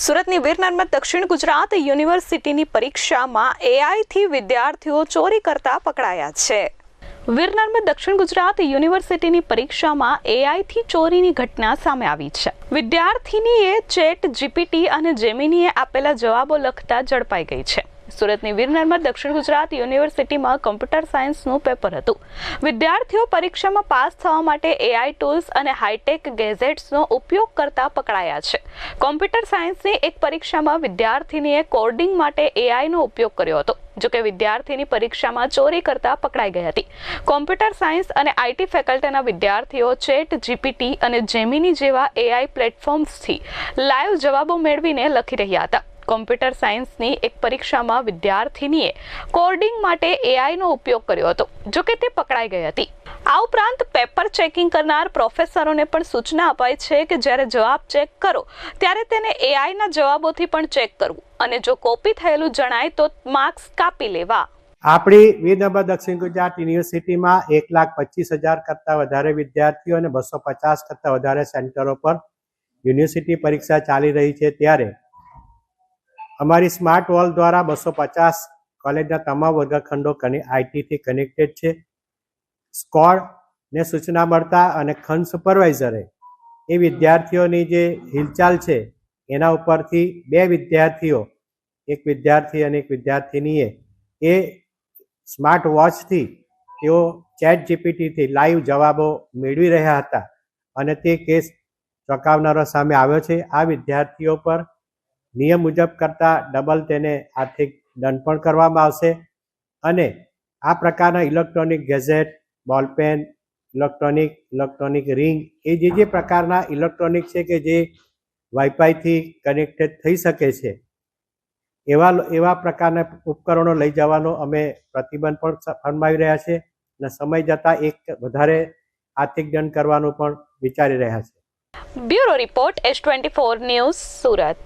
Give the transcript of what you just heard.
સુરતની વીર નર્મદ દક્ષિણ ગુજરાત યુનિવર્સિટીની પરીક્ષામાં એઆઈથી વિદ્યાર્થીઓ ચોરી કરતા પકડાયા છે. વીર નર્મદ દક્ષિણ ગુજરાત યુનિવર્સિટીની પરીક્ષામાં એઆઈથી ચોરીની ઘટના સામે આવી છે. વિદ્યાર્થીનીએ ચેટ જીપીટી અને જેમિનીએ આપેલા જવાબો લખતા ઝડપાઈ ગઈ છે. સુરતની વીર દક્ષિણ ગુજરાત યુનિવર્સિટીમાં કમ્પ્યુટર સાયન્સનું પેપર હતું. વિદ્યાર્થીઓ પરીક્ષામાં પાસ થવા માટે એઆઈ ટૂલ્સ અને હાઈટેક ગેઝેટ્સનો ઉપયોગ કરતા પકડાયા છે. કોમ્પ્યુટર સાયન્સની એક પરીક્ષામાં વિદ્યાર્થીનીએ કોડિંગ માટે એઆઈનો ઉપયોગ કર્યો હતો, જોકે વિદ્યાર્થીની પરીક્ષામાં ચોરી કરતા પકડાઈ ગઈ હતી. કોમ્પ્યુટર સાયન્સ અને આઈટી ફેકલ્ટીના વિદ્યાર્થીઓ ચેટ જીપીટી અને જેમિની જેવા એઆઈ પ્લેટફોર્મ્સથી લાઈવ જવાબો મેળવીને લખી રહ્યા હતા. કોમ્પ્યુટર સાયન્સની એક પરીક્ષામાં વિદ્યાર્થીનીએ કોડિંગ માટે એઆઈનો ઉપયોગ કર્યો હતો, જો કે તે પકડાઈ ગઈ હતી. આ ઉપરાંત પેપર ચેકિંગ કરનાર પ્રોફેસરોને પણ સૂચના અપાઈ છે કે જ્યારે જવાબ ચેક કરો, ત્યારે તેને એઆઈના જવાબોથી પણ ચેક કરવું અને જો કોપી થયેલું જણાય તો માર્ક્સ કાપી લેવા. આપણી વીરનર્મદ દક્ષિણ ગુજરાત યુનિવર્સિટીમાં એક લાખ પચીસ હજાર કરતાં વધારે વિદ્યાર્થીઓ અને બસો પચાસ કરતાં વધારે સેન્ટરો પર યુનિવર્સિટી પરીક્ષા ચાલી રહી છે ત્યારે અમારી સ્માર્ટ વોલ દ્વારા બસો પચાસ કોલેજના તમામ વર્ગખંડો આઈટીથી કનેક્ટેડ છે. સ્કોડ ને સૂચના મળતા અને ખંડ સુપરવાઇઝરે એ વિદ્યાર્થીઓની જે હિલચાલ છે, એના ઉપરથી બે વિદ્યાર્થીઓ, એક વિદ્યાર્થી અને એક વિદ્યાર્થીનીએ, એ સ્માર્ટ વોચથી તેઓ ચેટ જીપીટીથી લાઈવ જવાબો મેળવી રહ્યા હતા. અને તે કેસ ચોંકાવનારો સામે આવ્યો છે. આ વિદ્યાર્થીઓ પર નિયમ મુજબ કરતાં ડબલ તેને આર્થિક દંડ પણ કરવામાં આવશે. અને આ પ્રકારના electronic gadget ballpen electronic electronic ring એ જે જે પ્રકારના ઇલેક્ટ્રોનિક છે કે જે વાઈફાઈથી કનેક્ટેડ થઈ શકે છે, એવા એવા પ્રકારના ઉપકરણો લઈ જવાનો અમે પ્રતિબંધ પણ ફરમાવી રહ્યા છે અને સમય જતાં એક વધારે આર્થિક દંડ કરવાનું પણ વિચારી રહ્યા છે. Bureau report S twenty four news Surat.